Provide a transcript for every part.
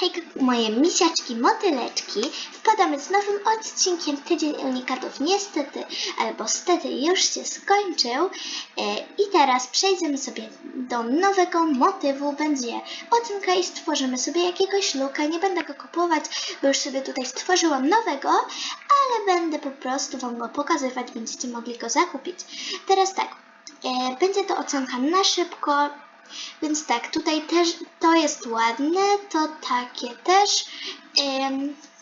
Hejka, moje misiaczki, motyleczki. Wpadamy z nowym odcinkiem. Tydzień unikatów niestety, albo stety już się skończył. E, I teraz przejdziemy sobie do nowego motywu. Będzie ocenka i stworzymy sobie jakiegoś luka. Nie będę go kupować, bo już sobie tutaj stworzyłam nowego, ale będę po prostu Wam go pokazywać. Będziecie mogli go zakupić. Teraz tak, e, będzie to ocenka na szybko. Więc tak, tutaj też to jest ładne, to takie też.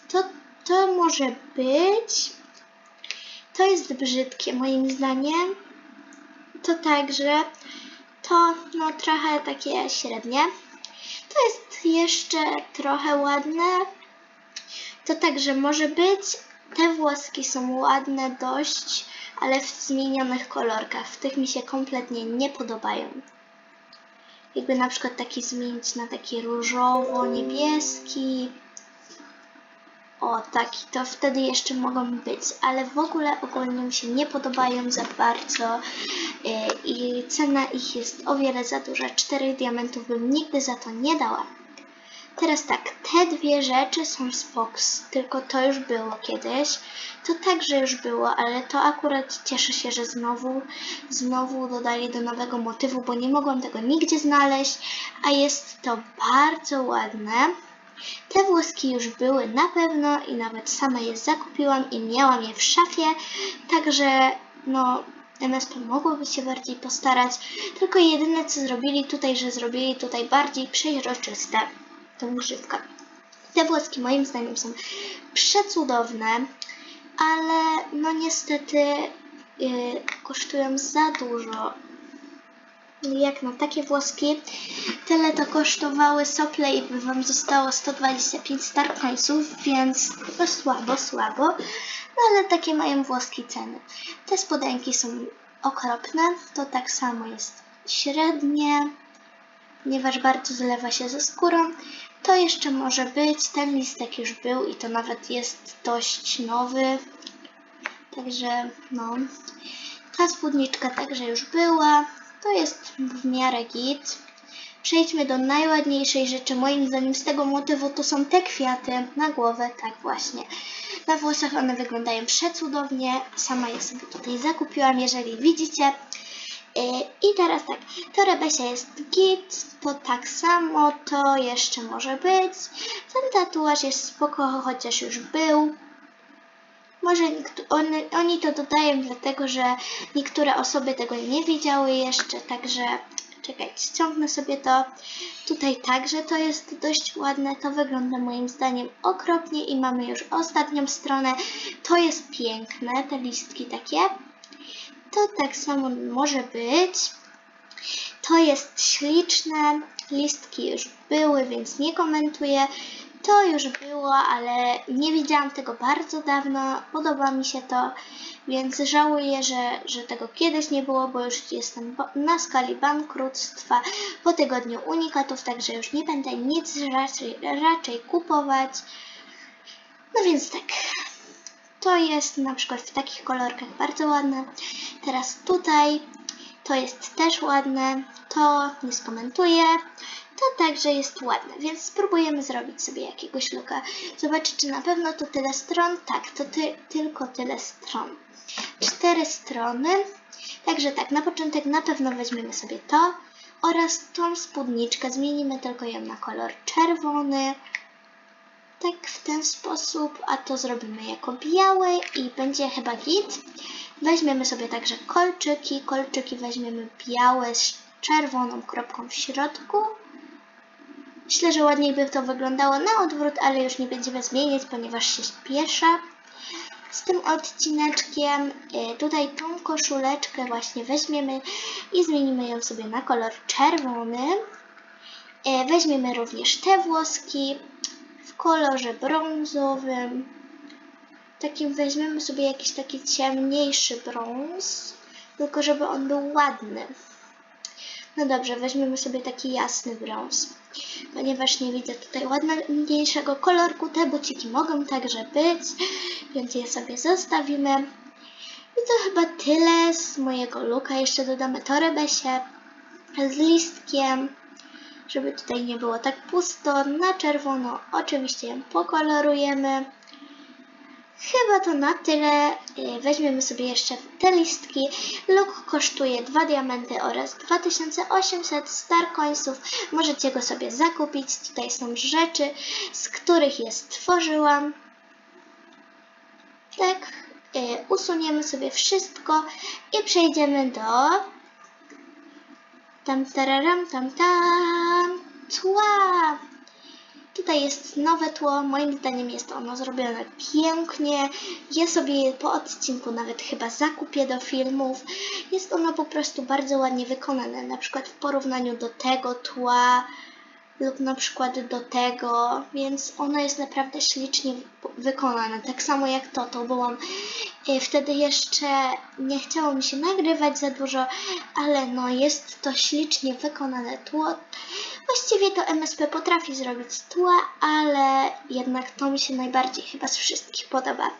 To, to może być. To jest brzydkie moim zdaniem. To także. To no trochę takie średnie. To jest jeszcze trochę ładne. To także może być. Te włoski są ładne dość, ale w zmienionych kolorkach. W tych mi się kompletnie nie podobają jakby na przykład taki zmienić na taki różowo-niebieski. O, taki, to wtedy jeszcze mogą być, ale w ogóle ogólnie mi się nie podobają za bardzo yy, i cena ich jest o wiele za duża. 4 diamentów bym nigdy za to nie dała. Teraz tak, te dwie rzeczy są spoks, tylko to już było kiedyś. To także już było, ale to akurat cieszę się, że znowu, znowu dodali do nowego motywu, bo nie mogłam tego nigdzie znaleźć, a jest to bardzo ładne. Te włoski już były na pewno i nawet sama je zakupiłam i miałam je w szafie, także no MSP mogłoby się bardziej postarać, tylko jedyne co zrobili tutaj, że zrobili tutaj bardziej przeźroczyste tą grzywkę. Te włoski moim zdaniem są przecudowne, ale no niestety yy, kosztują za dużo. Jak na takie włoski, tyle to kosztowały sople i by Wam zostało 125 star coinsów, więc no słabo, słabo. No ale takie mają włoski ceny. Te spodenki są okropne, to tak samo jest średnie ponieważ bardzo zlewa się ze skórą. To jeszcze może być, ten listek już był i to nawet jest dość nowy. Także no, ta spódniczka także już była. To jest w miarę git. Przejdźmy do najładniejszej rzeczy, moim zdaniem z tego motywu to są te kwiaty na głowę, tak właśnie. Na włosach one wyglądają przecudownie, sama je sobie tutaj zakupiłam, jeżeli widzicie. Yy, I teraz tak, to rebesia jest git, to tak samo, to jeszcze może być. Ten tatuaż jest spoko, chociaż już był. Może oni to dodają dlatego, że niektóre osoby tego nie widziały jeszcze, także czekajcie, ściągnę sobie to. Tutaj także to jest dość ładne, to wygląda moim zdaniem okropnie i mamy już ostatnią stronę. To jest piękne, te listki takie. To tak samo może być. To jest śliczne. Listki już były, więc nie komentuję. To już było, ale nie widziałam tego bardzo dawno. Podoba mi się to, więc żałuję, że, że tego kiedyś nie było, bo już jestem na skali bankructwa po tygodniu unikatów, także już nie będę nic raczej, raczej kupować. No więc tak. To jest na przykład w takich kolorkach bardzo ładne. Teraz tutaj to jest też ładne. To nie skomentuję. To także jest ładne, więc spróbujemy zrobić sobie jakiegoś luka. Zobaczcie, czy na pewno to tyle stron. Tak, to ty, tylko tyle stron. Cztery strony. Także tak, na początek na pewno weźmiemy sobie to oraz tą spódniczkę. Zmienimy tylko ją na kolor czerwony tak w ten sposób, a to zrobimy jako białe i będzie chyba git. Weźmiemy sobie także kolczyki, kolczyki weźmiemy białe z czerwoną kropką w środku. Myślę, że ładniej by to wyglądało na odwrót, ale już nie będziemy zmieniać, ponieważ się śpieszę z tym odcineczkiem. E, Tutaj tą koszuleczkę właśnie weźmiemy i zmienimy ją sobie na kolor czerwony. E, Weźmiemy również te włoski w kolorze brązowym. Takim weźmiemy sobie jakiś taki ciemniejszy brąz, tylko żeby on był ładny. No dobrze, weźmiemy sobie taki jasny brąz. Ponieważ nie widzę tutaj ładniejszego kolorku, te buciki mogą także być, więc je sobie zostawimy. I to chyba tyle z mojego luka. Jeszcze dodamy torebesie z listkiem. Żeby tutaj nie było tak pusto. Na czerwono oczywiście ją pokolorujemy. Chyba to na tyle. Y, Weźmiemy sobie jeszcze te listki. Luk kosztuje 2 diamenty oraz 2800 star coinsów. Możecie go sobie zakupić. Tutaj są rzeczy, z których je stworzyłam. Tak, y, usuniemy sobie wszystko i przejdziemy do tam tararam tam tam tła. Tutaj jest nowe tło, moim zdaniem jest ono zrobione pięknie. Ja sobie je po odcinku nawet chyba zakupię do filmów. Jest ono po prostu bardzo ładnie wykonane, na przykład w porównaniu do tego tła lub na przykład do tego, więc ono jest naprawdę ślicznie wykonane. Tak samo jak to, to byłam y, wtedy jeszcze nie chciało mi się nagrywać za dużo, ale no jest to ślicznie wykonane tło. Właściwie to MSP potrafi zrobić tła, ale jednak to mi się najbardziej chyba z wszystkich podoba.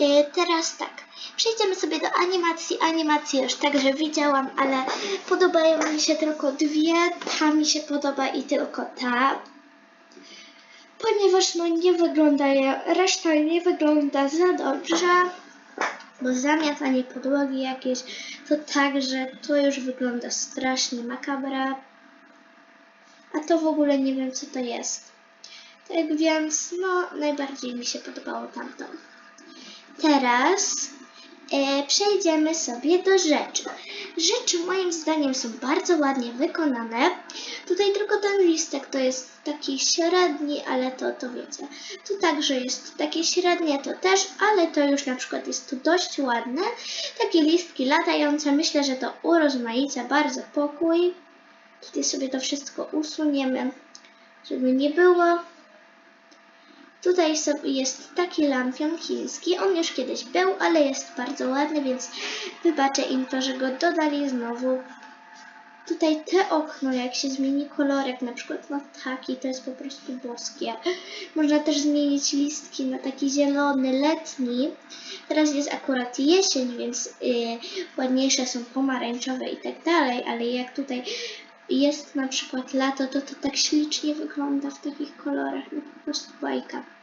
Y, Teraz tak, przejdziemy sobie do animacji. Animację już także widziałam, ale podobają mi się tylko dwie. Ta mi się podoba i tylko ta. Ponieważ no nie wygląda, reszta nie wygląda za dobrze. Bo zamiatanie podłogi jakieś, to także to już wygląda strasznie makabra. A to w ogóle nie wiem co to jest. Tak więc no najbardziej mi się podobało tamto. Teraz e, przejdziemy sobie do rzeczy. Rzeczy moim zdaniem są bardzo ładnie wykonane. Tutaj tylko ten listek to jest taki średni, ale to, to wiecie. Tu także jest takie średnie, to też, ale to już na przykład jest tu dość ładne. Takie listki latające, myślę, że to urozmaica bardzo pokój. Tutaj sobie to wszystko usuniemy, żeby nie było. Tutaj jest taki lampion chiński. On już kiedyś był, ale jest bardzo ładny, więc wybaczę im to, że go dodali znowu. Tutaj te okno, jak się zmieni kolorek, na przykład na taki, to jest po prostu boskie. Można też zmienić listki na taki zielony, letni. Teraz jest akurat jesień, więc yy, ładniejsze są pomarańczowe i tak dalej, ale jak tutaj jest na przykład lato, to to tak ślicznie wygląda w takich kolorach, no po prostu bajka.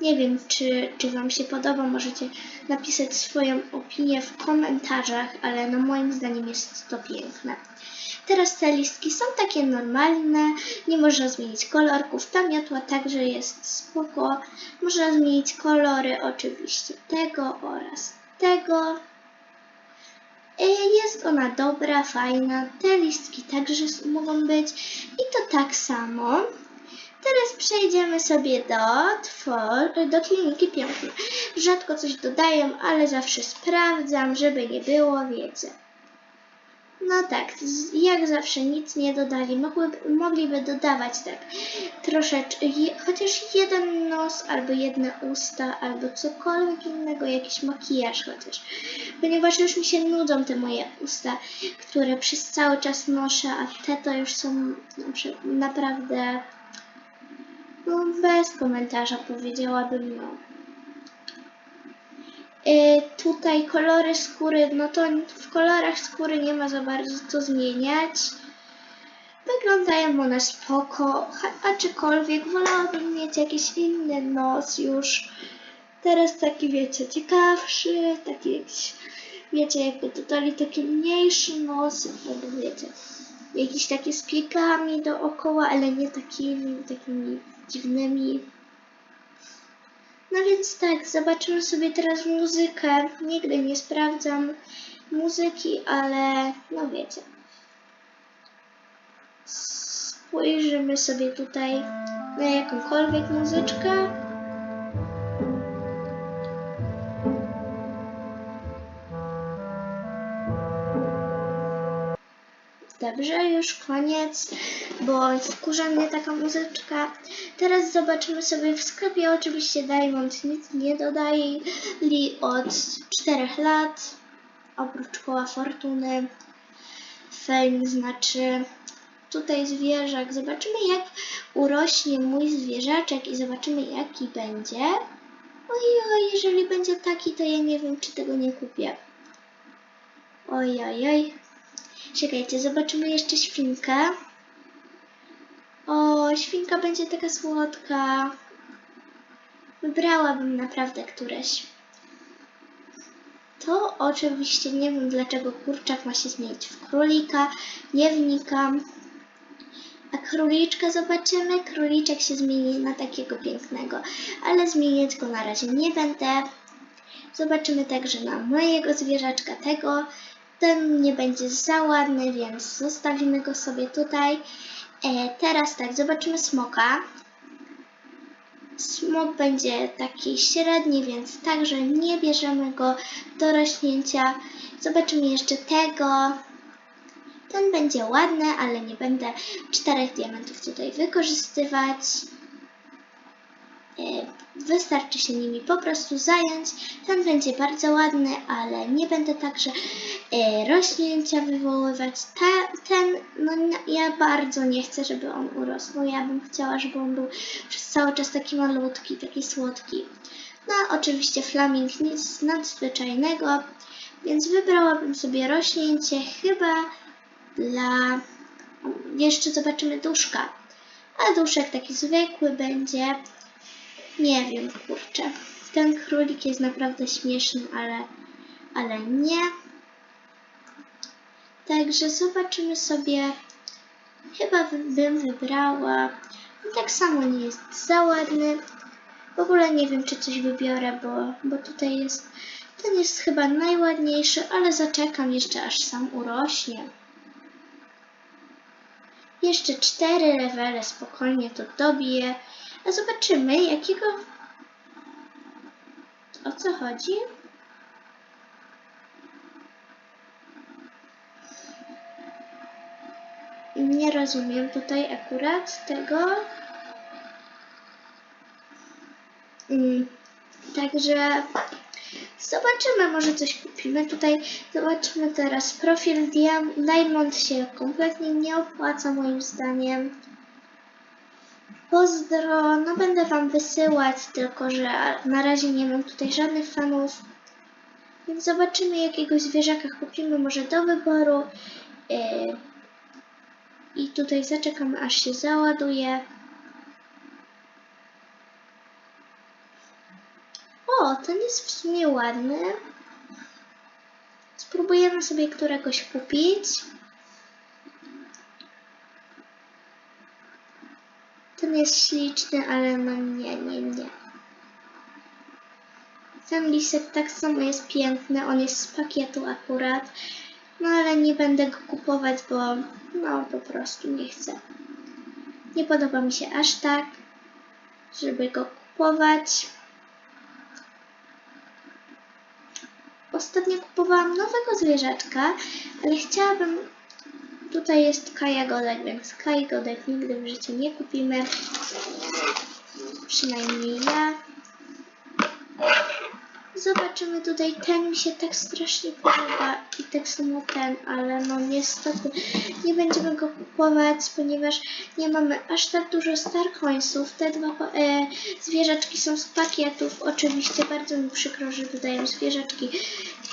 Nie wiem, czy, czy Wam się podoba, możecie napisać swoją opinię w komentarzach, ale no moim zdaniem jest to piękne. Teraz te listki są takie normalne, nie można zmienić kolorków, ta miotła także jest spoko. Można zmienić kolory oczywiście tego oraz tego. Y, Jest ona dobra, fajna. Te listki także mogą być. I to tak samo. Teraz przejdziemy sobie do, twor- do kliniki piękna. Rzadko coś dodaję, ale zawsze sprawdzam, żeby nie było, wiecie. No tak, jak zawsze nic nie dodali. Mogłyby, mogliby dodawać tak troszeczkę, chociaż jeden nos, albo jedne usta, albo cokolwiek innego, jakiś makijaż chociaż. Ponieważ już mi się nudzą te moje usta, które przez cały czas noszę, a te to już są naprawdę bez komentarza powiedziałabym, no. Y, tutaj kolory skóry, no to w kolorach skóry nie ma za bardzo co zmieniać. Wyglądają one spoko, aczkolwiek wolałabym mieć jakiś inny nos już. Teraz taki, wiecie, ciekawszy, taki jakiś, wiecie, jakby dodali taki mniejszy nos, albo wiecie, jakieś takie z piekami dookoła, ale nie takimi, takimi dziwnymi. No więc tak, zobaczymy sobie teraz muzykę. Nigdy nie sprawdzam muzyki, ale no wiecie. Spojrzymy sobie tutaj na jakąkolwiek muzyczkę. Dobrze, już koniec, bo wkurza mnie taka muzyczka. Teraz zobaczymy sobie w sklepie. Oczywiście Diamond nic nie dodali od 4 lat, oprócz koła fortuny. Fame znaczy tutaj zwierzak. Zobaczymy jak urośnie mój zwierzaczek i zobaczymy jaki będzie. Ojoj, jeżeli będzie taki, to ja nie wiem, czy tego nie kupię. Ojoj, oj. Czekajcie, zobaczymy jeszcze świnkę. O, świnka będzie taka słodka. Wybrałabym naprawdę któreś. To oczywiście nie wiem dlaczego kurczak ma się zmienić w królika. Nie wnikam. A króliczka zobaczymy. Króliczek się zmieni na takiego pięknego, ale zmieniać go na razie nie będę. Zobaczymy także na mojego zwierzaczka tego. Ten nie będzie za ładny, więc zostawimy go sobie tutaj. E, teraz tak, zobaczymy smoka. Smok będzie taki średni, więc także nie bierzemy go do rośnięcia. Zobaczymy jeszcze tego. Ten będzie ładny, ale nie będę czterech diamentów tutaj wykorzystywać. E, Wystarczy się nimi po prostu zająć. Ten będzie bardzo ładny, ale nie będę także e, rośnięcia wywoływać. Ta, ten, no ja bardzo nie chcę, żeby on urosł. Ja bym chciała, żeby on był przez cały czas taki malutki, taki słodki. No, oczywiście flaming nic nadzwyczajnego, więc wybrałabym sobie rośnięcie chyba dla... Jeszcze zobaczymy duszka. A duszek taki zwykły będzie. Nie wiem, kurczę. Ten królik jest naprawdę śmieszny, ale, ale nie. Także zobaczymy sobie. Chyba bym wybrała. Tak samo nie jest za ładny. W ogóle nie wiem, czy coś wybiorę, bo, bo tutaj jest. Ten jest chyba najładniejszy, ale zaczekam jeszcze aż sam urośnie. Jeszcze cztery levele spokojnie to dobiję. A zobaczymy, jakiego. O co chodzi? Nie rozumiem tutaj akurat tego. Mm, Także zobaczymy, może coś kupimy. Tutaj zobaczymy teraz profil Diam- Diamond się kompletnie nie opłaca moim zdaniem. Pozdro, no będę wam wysyłać, tylko że na razie nie mam tutaj żadnych fanów. Więc zobaczymy jakiego zwierzaka kupimy, może do wyboru. Yy, I tutaj zaczekamy aż się załaduje. O, ten jest w sumie ładny. Spróbujemy sobie któregoś kupić. Jest śliczny, ale no nie, nie, nie. Ten lisek tak samo jest piękny, on jest z pakietu akurat. No ale nie będę go kupować, bo no po prostu nie chcę. Nie podoba mi się aż tak, żeby go kupować. Ostatnio kupowałam nowego zwierzaczka, ale chciałabym. Tutaj jest Kaja Godek, więc Kai Godek nigdy w życiu nie kupimy. Przynajmniej ja. Zobaczymy tutaj, ten mi się tak strasznie podoba i tak samo ten, ale no niestety nie będziemy go kupować, ponieważ nie mamy aż tak dużo Starcoinsów. Te dwa e, zwierzaczki są z pakietów. Oczywiście bardzo mi przykro, że dodaję zwierzaczki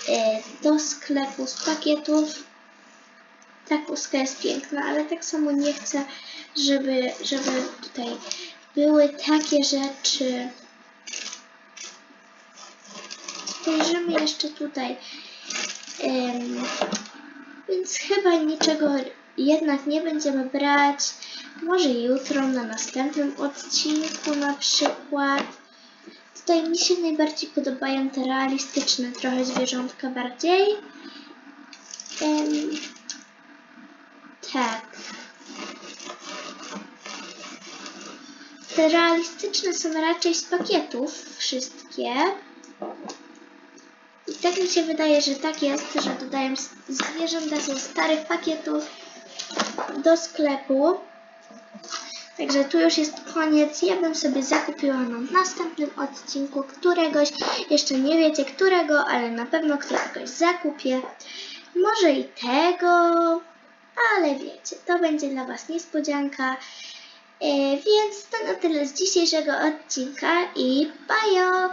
e, do sklepu z pakietów. Ta kuska jest piękna, ale tak samo nie chcę, żeby, żeby tutaj były takie rzeczy. Spojrzymy jeszcze tutaj. Em, więc chyba niczego jednak nie będziemy brać. Może jutro na następnym odcinku na przykład. Tutaj mi się najbardziej podobają te realistyczne trochę zwierzątka bardziej. Em, tak. Te realistyczne są raczej z pakietów wszystkie. I tak mi się wydaje, że tak jest, że dodają s- zwierzęta ze starych pakietów do sklepu. Także tu już jest koniec. Ja bym sobie zakupiła na następnym odcinku któregoś. Jeszcze nie wiecie którego, ale na pewno któregoś zakupię. Może i tego, ale wiecie, to będzie dla Was niespodzianka. E, więc to na tyle z dzisiejszego odcinka i bajo!